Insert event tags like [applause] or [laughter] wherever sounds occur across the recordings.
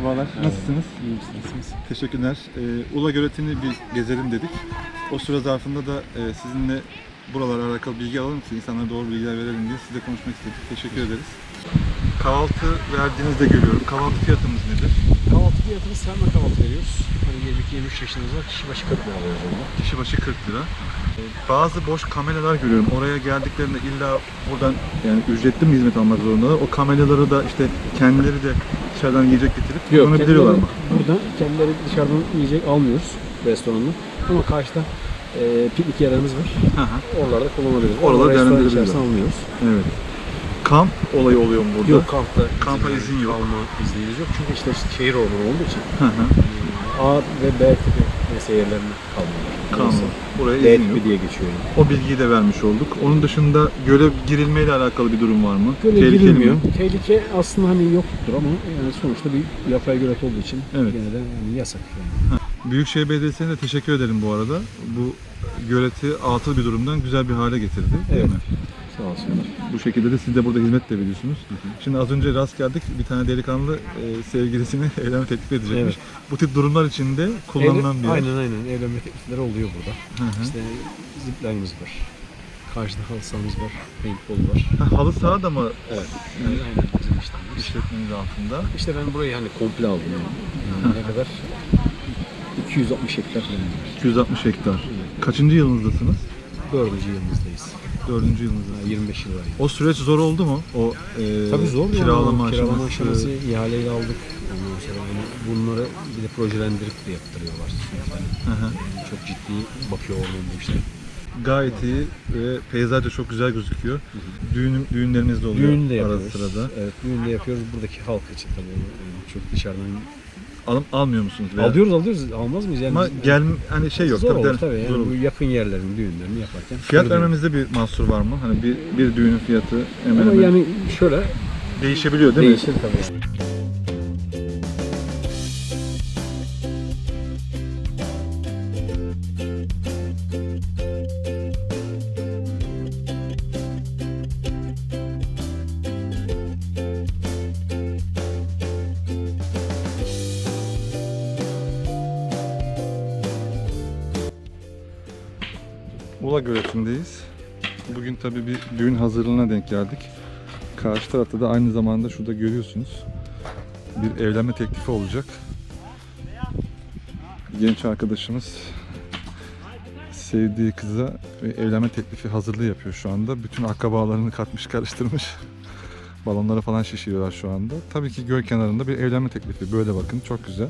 Merhabalar, nasılsınız? İyi misiniz? Teşekkürler. Ee, Ula Göleti'ni bir gezelim dedik. O süre zarfında da e, sizinle buralarla alakalı bilgi alalım ki insanlara doğru bilgiler verelim diye size konuşmak istedik. Teşekkür ederiz. Kahvaltı verdiğinizde görüyorum. Kahvaltı fiyatımız nedir? Kahvaltı fiyatını serme kahvaltı veriyoruz. Hani 22-23 yaşınız var. Kişi başı 40 lira alıyoruz. Kişi başı 40 lira. Ee, Bazı boş kameralar görüyorum. Oraya geldiklerinde illa buradan yani ücretli mi hizmet almak zorundalar? O kameraları da işte kendileri de dışarıdan yiyecek getirip kullanabiliyorlar mı? Burada kendileri dışarıdan yiyecek almıyoruz restorandan. Ama karşıda e, piknik yerlerimiz var. Hı hı. Oralarda kullanabiliriz. Değerlendirebilirler. içerisinde almıyoruz. Evet. Kamp olayı oluyor mu burada? Yok kampta. Kampa izin yok. Kalma iznimiz yok. Çünkü işte şehir ormanı olduğu için Hı hı. A ve B tipi kalmıyorlar. Kamp. Buraya D izin yok. diye geçiyor yani. O bilgiyi de vermiş olduk. Onun dışında göle girilmeyle alakalı bir durum var mı? Göle Tehlikeli girilmiyor. mi? Tehlike aslında hani yoktur ama yani sonuçta bir yapay gölet olduğu için Evet. gene de yani yasak. Yani. Büyükşehir Belediyesi'ne de teşekkür edelim bu arada. Bu göleti atıl bir durumdan güzel bir hale getirdi. Değil Evet. mi? Olsunlar. Bu şekilde de siz de burada hizmet de veriyorsunuz. Şimdi az önce rast geldik. Bir tane delikanlı e, sevgilisini [laughs] evlenme teklif edecekmiş. Evet. Bu tip durumlar içinde kullanılan bir yer. Aynen aynen evlenme teklifleri oluyor burada. Hı hı. İşte zipline'ımız var. Karşıda halı sahamız var. Paintball var. Ha, halı saha da mı Evet. Yani aynen bizim altında? İşte ben burayı hani komple aldım yani. yani ne kadar? 260 hektar falan var. 260 hektar. Kaçıncı yılınızdasınız? Dördüncü yılımızdayız. Dördüncü yılınızda. Ha, 25 yıl var. yani. O süreç zor oldu mu? O e, Tabii zor kiralama ya. Kiralama aşaması. aşaması ihaleyle aldık. Ondan sonra hani bunları bir de projelendirip de yaptırıyorlar. Yani Hı çok ciddi bakıyor bu işlere. Gayet iyi ve peyzaj da çok güzel gözüküyor. Düğün, düğünlerimiz de oluyor Düğün de arada sırada. Evet, düğün de yapıyoruz. Buradaki halk için tabii. Yani çok dışarıdan Alım, almıyor musunuz? veya- alıyoruz alıyoruz. Almaz mıyız? Yani Ama biz- gel hani şey yok. Zor olur der- tabii. Yani zor olur. bu yakın yerlerin düğünlerini yaparken. Fiyat vermemizde bir mahsur var mı? Hani bir, bir düğünün fiyatı hemen Ama hemen yani şöyle değişebiliyor değil değişir mi? tabii. Tarafta aynı zamanda şurada görüyorsunuz. Bir evlenme teklifi olacak. Genç arkadaşımız sevdiği kıza evlenme teklifi hazırlığı yapıyor şu anda. Bütün akrabalarını katmış karıştırmış. [laughs] Balonları falan şişiriyorlar şu anda. Tabii ki göl kenarında bir evlenme teklifi. Böyle bakın çok güzel.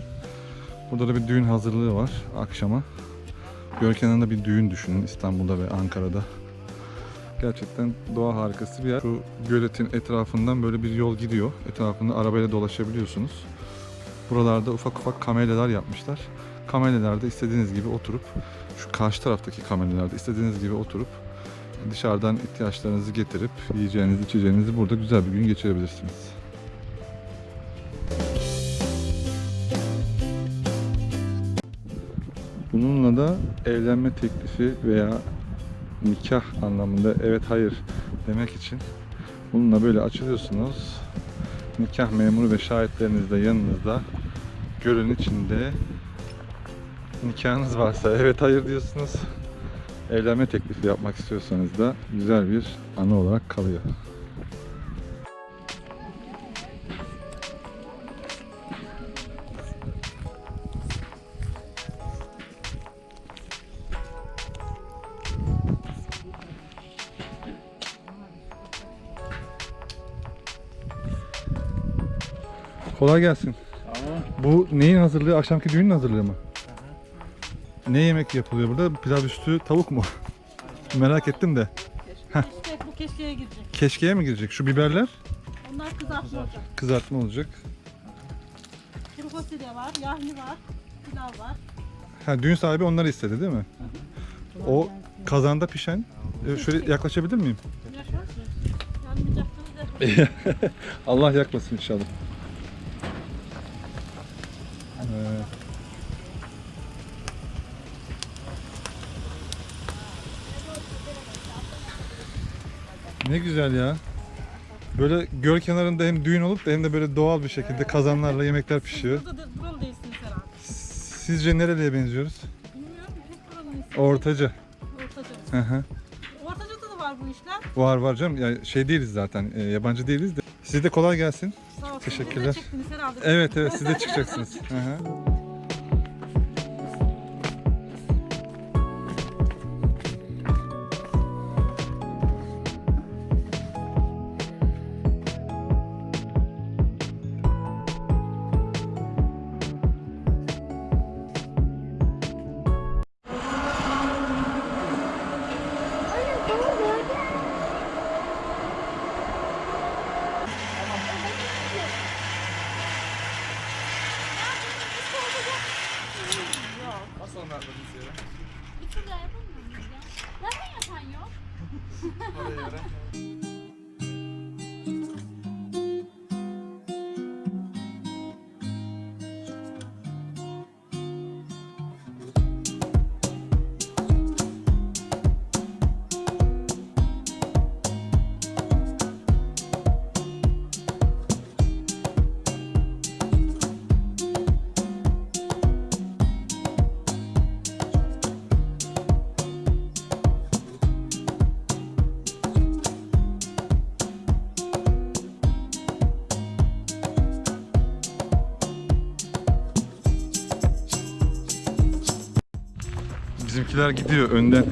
Burada da bir düğün hazırlığı var akşama. Göl kenarında bir düğün düşünün İstanbul'da ve Ankara'da. Gerçekten doğa harikası bir yer. Şu göletin etrafından böyle bir yol gidiyor. Etrafında arabayla dolaşabiliyorsunuz. Buralarda ufak ufak kameleler yapmışlar. Kamelelerde istediğiniz gibi oturup şu karşı taraftaki kamelelerde istediğiniz gibi oturup dışarıdan ihtiyaçlarınızı getirip yiyeceğinizi içeceğinizi burada güzel bir gün geçirebilirsiniz. Bununla da evlenme teklifi veya nikah anlamında evet hayır demek için bununla böyle açılıyorsunuz. Nikah memuru ve şahitleriniz de yanınızda. Gölün içinde nikahınız varsa evet hayır diyorsunuz. Evlenme teklifi yapmak istiyorsanız da güzel bir anı olarak kalıyor. Kolay gelsin. Bu neyin hazırlığı? Akşamki düğünün hazırlığı mı? Ne yemek yapılıyor burada? Pilav üstü tavuk mu? Merak ettim de. İşte bu keşkeye girecek. Keşkeye mi girecek? Şu biberler Onlar kızartma olacak. kızartma olacak. Kuru fasulye var, yahni var, pilav var. Ha düğün sahibi onları istedi değil mi? O kazanda pişen e, şöyle yaklaşabilir miyim? Da. [laughs] Allah yakmasın inşallah. Ne güzel ya. Böyle göl kenarında hem düğün olup da hem de böyle doğal bir şekilde kazanlarla yemekler pişiyor. Burada da buralı değilsiniz herhalde. Sizce nereliye benziyoruz? Bilmiyorum. Ortacı. Ortaca. Hı hı. Ortaca'da da var bu işler. var var canım. Ya şey değiliz zaten. e, yabancı değiliz de. Size de kolay gelsin. Teşekkürler. Siz de herhalde. Evet evet siz de çıkacaksınız. Hı hı. Bizimkiler gidiyor önden.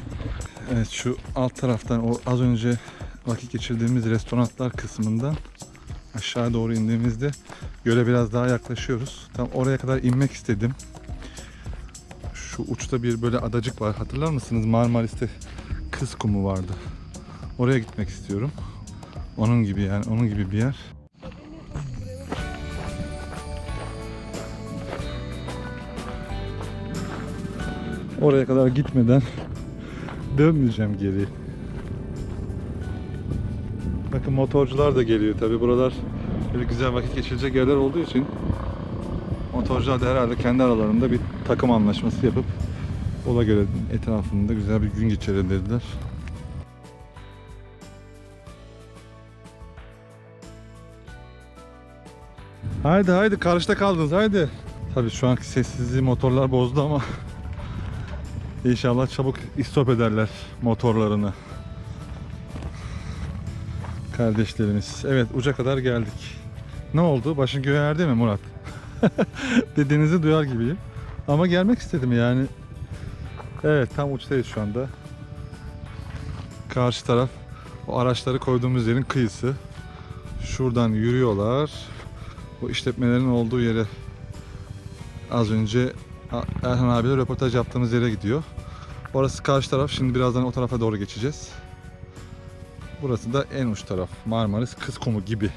Evet şu alt taraftan o az önce vakit geçirdiğimiz restoranlar kısmından aşağı doğru indiğimizde göle biraz daha yaklaşıyoruz. Tam oraya kadar inmek istedim. Şu uçta bir böyle adacık var. Hatırlar mısınız? Marmaris'te kız kumu vardı. Oraya gitmek istiyorum. Onun gibi yani onun gibi bir yer. Oraya kadar gitmeden dönmeyeceğim geri. Bakın motorcular da geliyor tabi buralar böyle güzel vakit geçirecek yerler olduğu için motorcular da herhalde kendi aralarında bir takım anlaşması yapıp ola göre etrafında güzel bir gün geçirelim dediler. Haydi haydi karşıda kaldınız haydi. Tabi şu anki sessizliği motorlar bozdu ama İnşallah çabuk istop ederler motorlarını. Kardeşlerimiz. Evet uca kadar geldik. Ne oldu? Başın göğe erdi mi Murat? [laughs] Dediğinizi duyar gibiyim. Ama gelmek istedim yani. Evet tam uçtayız şu anda. Karşı taraf o araçları koyduğumuz yerin kıyısı. Şuradan yürüyorlar. Bu işletmelerin olduğu yere az önce Erhan abiyle röportaj yaptığımız yere gidiyor. Orası karşı taraf. Şimdi birazdan o tarafa doğru geçeceğiz. Burası da en uç taraf. Marmaris Kız Kumu gibi.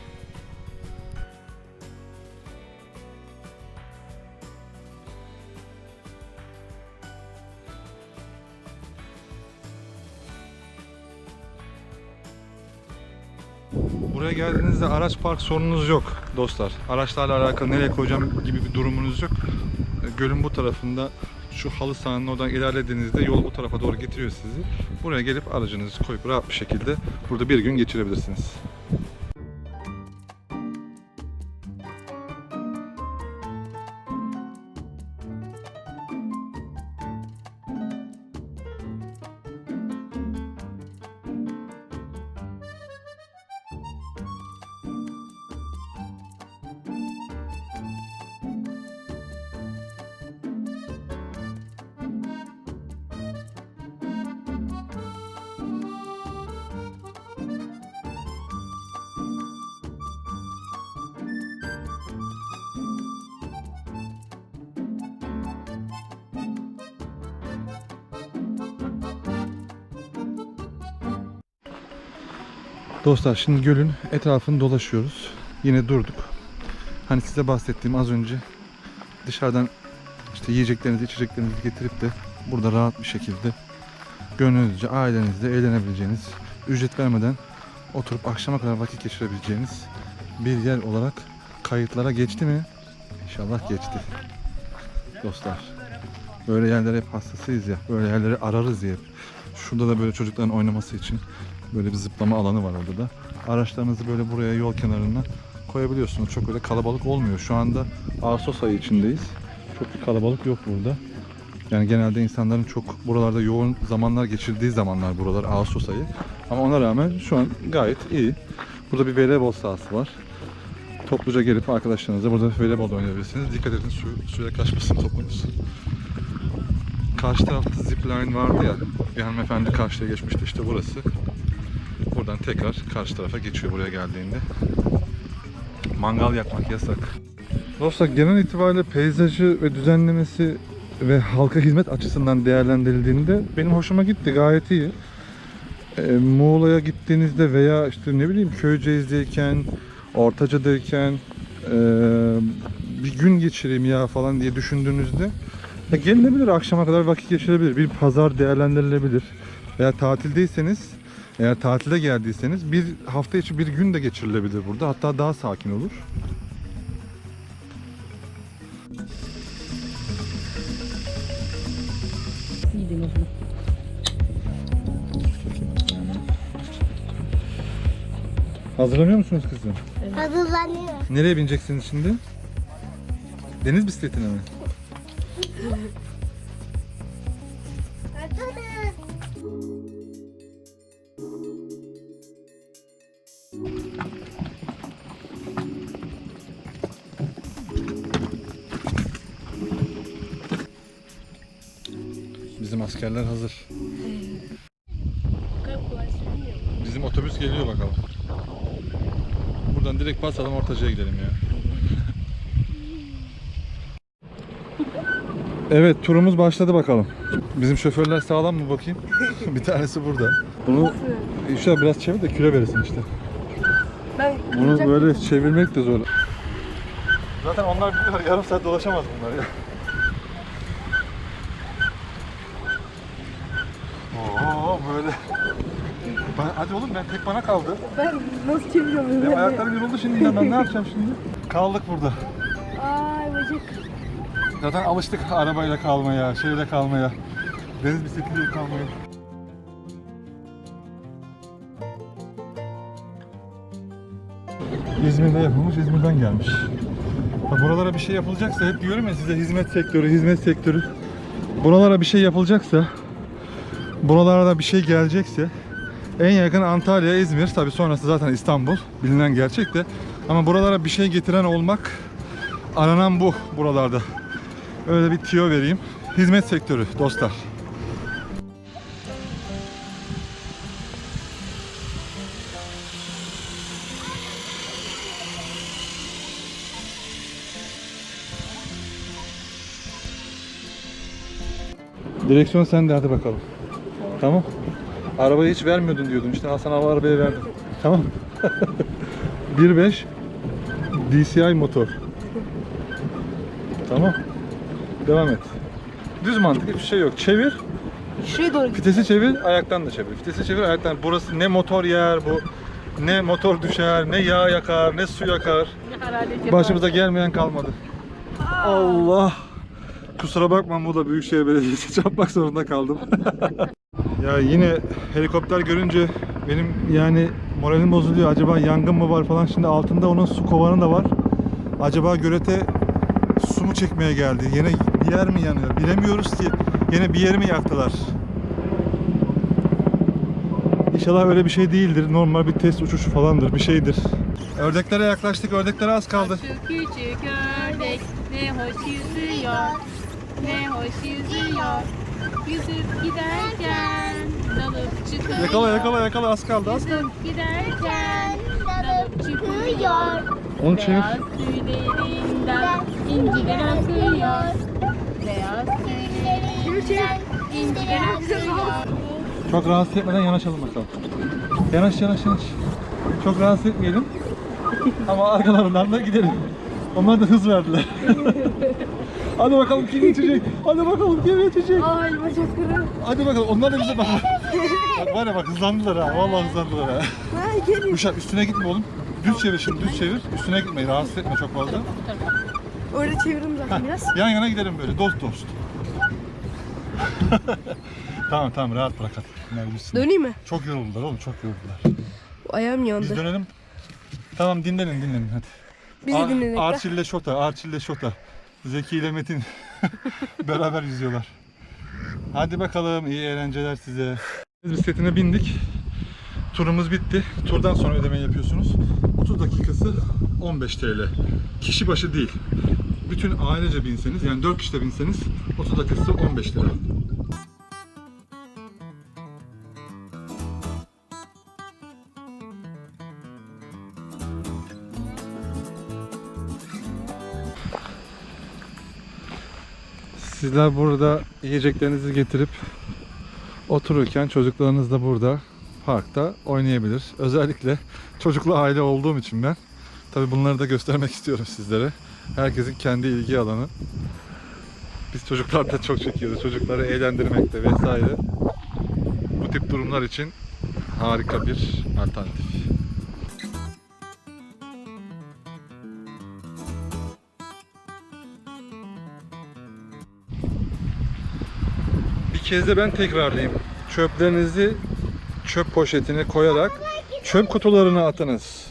Buraya geldiğinizde araç park sorununuz yok dostlar. Araçlarla alakalı nereye koyacağım gibi bir durumunuz yok. Gölün bu tarafında şu halı sahanın oradan ilerlediğinizde yol bu tarafa doğru getiriyor sizi. Buraya gelip aracınızı koyup rahat bir şekilde burada bir gün geçirebilirsiniz. Dostlar şimdi gölün etrafını dolaşıyoruz. Yine durduk. Hani size bahsettiğim az önce dışarıdan işte yiyeceklerinizi, içeceklerinizi getirip de burada rahat bir şekilde gönlünüzce ailenizle eğlenebileceğiniz, ücret vermeden oturup akşama kadar vakit geçirebileceğiniz bir yer olarak kayıtlara geçti mi? İnşallah geçti. Dostlar. Böyle yerlere hep hastasıyız ya. Böyle yerleri ararız ya. Şurada da böyle çocukların oynaması için Böyle bir zıplama alanı var orada da. Araçlarınızı böyle buraya yol kenarına koyabiliyorsunuz. Çok öyle kalabalık olmuyor. Şu anda Ağustos ayı içindeyiz. Çok bir kalabalık yok burada. Yani genelde insanların çok buralarda yoğun zamanlar geçirdiği zamanlar buralar Ağustos ayı. Ama ona rağmen şu an gayet iyi. Burada bir voleybol sahası var. Topluca gelip arkadaşlarınızla burada voleybol oynayabilirsiniz. Dikkat edin su, suya kaçmasın topunuz. Karşı tarafta zipline vardı ya. Bir hanımefendi karşıya geçmişti işte burası. Buradan tekrar karşı tarafa geçiyor buraya geldiğinde. Mangal yakmak yasak. Dostlar genel itibariyle peyzajı ve düzenlemesi ve halka hizmet açısından değerlendirildiğinde benim hoşuma gitti. Gayet iyi. E, Muğla'ya gittiğinizde veya işte ne bileyim Köyceğiz'deyken, Ortaca'dayken e, bir gün geçireyim ya falan diye düşündüğünüzde ya gelinebilir akşama kadar vakit geçirebilir. Bir pazar değerlendirilebilir. Veya tatildeyseniz eğer tatilde geldiyseniz bir hafta içi bir gün de geçirilebilir burada. Hatta daha sakin olur. Hazırlanıyor musunuz kızım? Hazırlanıyor. Nereye bineceksiniz şimdi? Deniz bisikletine mi? [laughs] Bizim askerler hazır. Bizim otobüs geliyor bakalım. Buradan direkt basalım ortacaya gidelim ya. Evet turumuz başladı bakalım. Bizim şoförler sağlam mı bakayım? [laughs] bir tanesi burada. Bunu işte biraz çevir de küre verirsin işte. Ben Bunu böyle çevirmek de zor. Zaten onlar biliyor yarım saat dolaşamaz bunlar ya. Böyle. Ben, hadi oğlum ben tek bana kaldı. ben nasıl çeviriyorum? Benim ayaklarım yoruldu şimdi yine ben ne yapacağım şimdi? Kaldık burada. Ay bacak. Zaten alıştık arabayla kalmaya, şeyle kalmaya. Deniz bisikletiyle kalmaya. İzmir'de yapılmış, İzmir'den gelmiş. Bak buralara bir şey yapılacaksa hep diyorum ya size hizmet sektörü, hizmet sektörü. Buralara bir şey yapılacaksa, buralara bir şey gelecekse en yakın Antalya, İzmir, tabii sonrası zaten İstanbul, bilinen gerçek de. Ama buralara bir şey getiren olmak aranan bu buralarda. Öyle bir tiyo vereyim. Hizmet sektörü dostlar. Direksiyon sende hadi bakalım. Tamam. Arabayı hiç vermiyordun diyordun. İşte Hasan abi arabayı verdim. Tamam. [laughs] 1.5 DCI motor. Tamam. Devam et. Düz mantık hiçbir şey yok. Çevir. Şuraya doğru git. Vitesi çevir, ayaktan da çevir. Vitesi çevir, ayaktan. Burası ne motor yer bu. Ne motor düşer, ne yağ yakar, ne su yakar. Başımıza gelmeyen kalmadı. Allah. Kusura bakma Muğla Büyükşehir Belediyesi [laughs] çarpmak zorunda kaldım. [laughs] ya yine helikopter görünce benim yani moralim bozuluyor. Acaba yangın mı var falan. Şimdi altında onun su kovanı da var. Acaba gölete su mu çekmeye geldi? Yine bir yer mi yanıyor? Bilemiyoruz ki. Yine bir yeri mi yaktılar? İnşallah öyle bir şey değildir. Normal bir test uçuşu falandır, bir şeydir. Ördeklere yaklaştık. Ördeklere az kaldı. Şu küçük ördek ne hoş yüzüyor, ne hoş yüzüyor. Yüzüp giderken dalıp çıkıyor. Yakala yakala yakala az kaldı az kaldı. Yüzüp giderken dalıp çıkıyor. Onu çevir. Beyaz tüylerinden inciler akıyor. Beyaz tüylerinden inciler akıyor. Çok rahatsız etmeden yanaşalım bakalım. Yanaş yanaş yanaş. Çok rahatsız etmeyelim. Ama arkalarından da gidelim. Onlar da hız verdiler. [laughs] Hadi bakalım kim geçecek? Hadi bakalım kim geçecek? Ay bacaklarım. Hadi bakalım onlar da bize bak. bak var ya bak hızlandılar ha. Vallahi hızlandılar ha. Gelin. Uşak üstüne gitme oğlum. Düz çevir şimdi düz çevir. Üstüne gitme rahatsız etme çok fazla. Orada çeviririm zaten biraz. Yan yana gidelim böyle dost dost. [laughs] Tamam tamam rahat bırak hadi. Bunlar gitsin. Döneyim mi? Çok yoruldular oğlum çok yoruldular. Ayağım Biz yandı. dönelim. Tamam dinlenin dinlenin hadi. Biz de dinledik. de. Arçil ile Şota, Arçil ile Şota. Zeki ile Metin [laughs] beraber yüzüyorlar. Hadi bakalım iyi eğlenceler size. Bisikletine bindik. Turumuz bitti. Turdan sonra ödemeyi yapıyorsunuz. 30 dakikası 15 TL. Kişi başı değil. Bütün ailece binseniz yani 4 kişi de binseniz 30 dakikası 15 lira. Sizler burada yiyeceklerinizi getirip otururken çocuklarınız da burada parkta oynayabilir. Özellikle çocuklu aile olduğum için ben tabi bunları da göstermek [laughs] istiyorum sizlere. Herkesin kendi ilgi alanı. Biz çocuklar da çok çekiyoruz. Çocukları eğlendirmekte vesaire. Bu tip durumlar için harika bir alternatif. Kez de ben tekrarlayayım. Çöplerinizi çöp poşetine koyarak çöp kutularına atınız.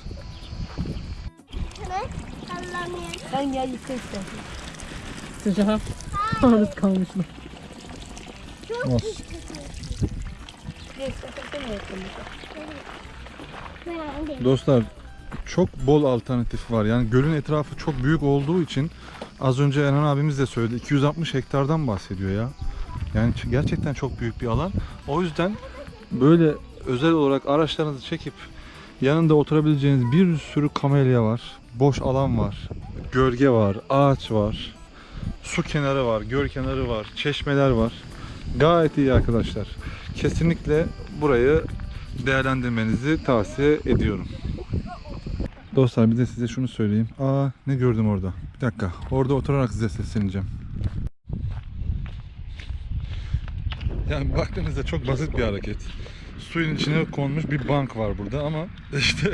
Sen gel yıka istersen. Sıcak. Ağrıt kalmışlar. Yapalım. Dostlar çok bol alternatif var. Yani gölün etrafı çok büyük olduğu için az önce Erhan abimiz de söyledi. 260 hektardan bahsediyor ya. Yani gerçekten çok büyük bir alan. O yüzden böyle özel olarak araçlarınızı çekip yanında oturabileceğiniz bir sürü kamelya var. Boş alan var. Gölge var, ağaç var. Su kenarı var, göl kenarı var, çeşmeler var. Gayet iyi arkadaşlar. Kesinlikle burayı değerlendirmenizi tavsiye ediyorum. Dostlar bir de size şunu söyleyeyim. Aa ne gördüm orada? Bir dakika. Orada oturarak size sesleneceğim. Yani baktığınızda çok basit bir hareket. Suyun içine konmuş bir bank var burada ama [laughs] işte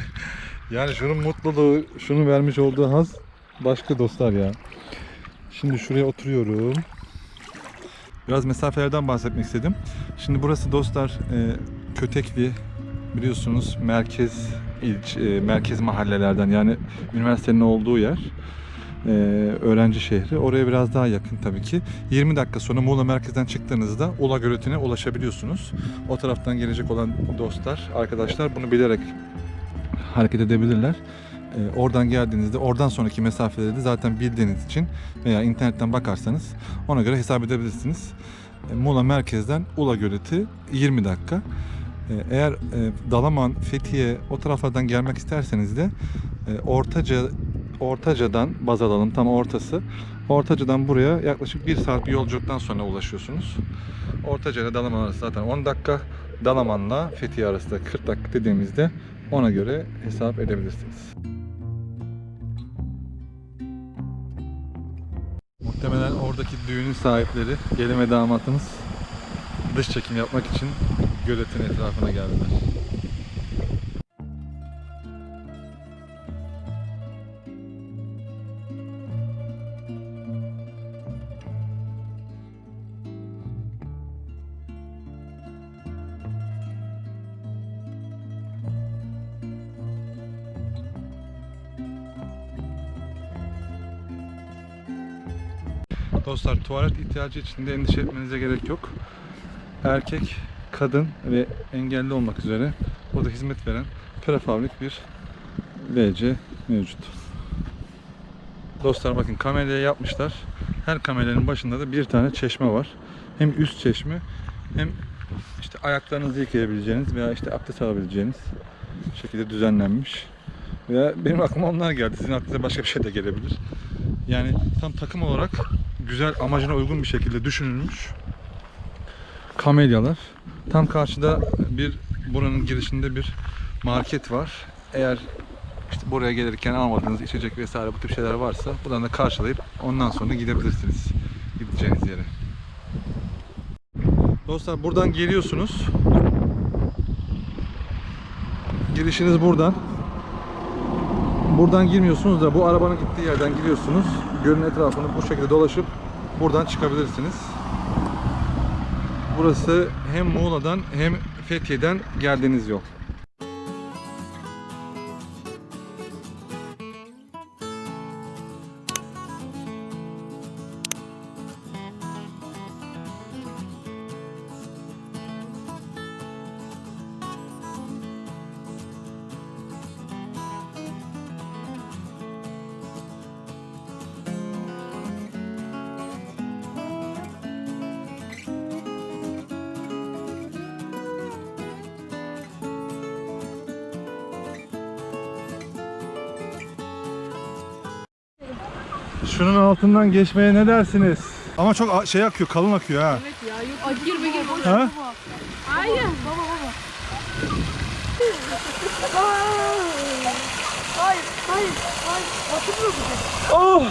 yani şunun mutluluğu, şunun vermiş olduğu haz başka dostlar ya. Şimdi şuraya oturuyorum. Biraz mesafelerden bahsetmek istedim. Şimdi burası dostlar e, Kötekli biliyorsunuz merkez ilç, e, merkez mahallelerden yani üniversitenin olduğu yer. E, öğrenci şehri. Oraya biraz daha yakın tabii ki. 20 dakika sonra Muğla merkezden çıktığınızda Ula Gölü'ne ulaşabiliyorsunuz. O taraftan gelecek olan dostlar, arkadaşlar bunu bilerek hareket edebilirler. E, oradan geldiğinizde oradan sonraki mesafeleri de zaten bildiğiniz için veya internetten bakarsanız ona göre hesap edebilirsiniz. E, Muğla merkezden Ula Göleti 20 dakika. Eğer e, Dalaman, Fethiye o taraflardan gelmek isterseniz de e, Ortaca Ortaca'dan baz alalım tam ortası. Ortaca'dan buraya yaklaşık 1 saat bir yolculuktan sonra ulaşıyorsunuz. Ortaca Dalaman arası zaten 10 dakika. Dalaman'la Fethiye arası da 40 dakika dediğimizde ona göre hesap edebilirsiniz. Muhtemelen oradaki düğünün sahipleri, gelin ve damatımız dış çekim yapmak için göletin etrafına geldiler. Dostlar tuvalet ihtiyacı için de endişe etmenize gerek yok. Erkek, kadın ve engelli olmak üzere burada hizmet veren prefabrik bir WC mevcut. Dostlar bakın kamelya yapmışlar. Her kamelyanın başında da bir tane çeşme var. Hem üst çeşme hem işte ayaklarınızı yıkayabileceğiniz veya işte abdest alabileceğiniz şekilde düzenlenmiş. Veya benim aklıma onlar geldi. Sizin aklınıza başka bir şey de gelebilir. Yani tam takım olarak güzel amacına uygun bir şekilde düşünülmüş kamelyalar. Tam karşıda bir buranın girişinde bir market var. Eğer işte buraya gelirken almadığınız içecek vesaire bu tip şeyler varsa buradan da karşılayıp ondan sonra gidebilirsiniz gideceğiniz yere. Dostlar buradan geliyorsunuz. Girişiniz buradan. Buradan girmiyorsunuz da bu arabanın gittiği yerden giriyorsunuz. Gölün etrafını bu şekilde dolaşıp buradan çıkabilirsiniz. Burası hem Muğla'dan hem Fethiye'den geldiğiniz yol. Şunun altından geçmeye ne dersiniz? Ama çok şey akıyor, kalın akıyor ha. Girme girme. Ha? Hayır. Oh! Oh!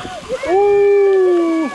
Oh!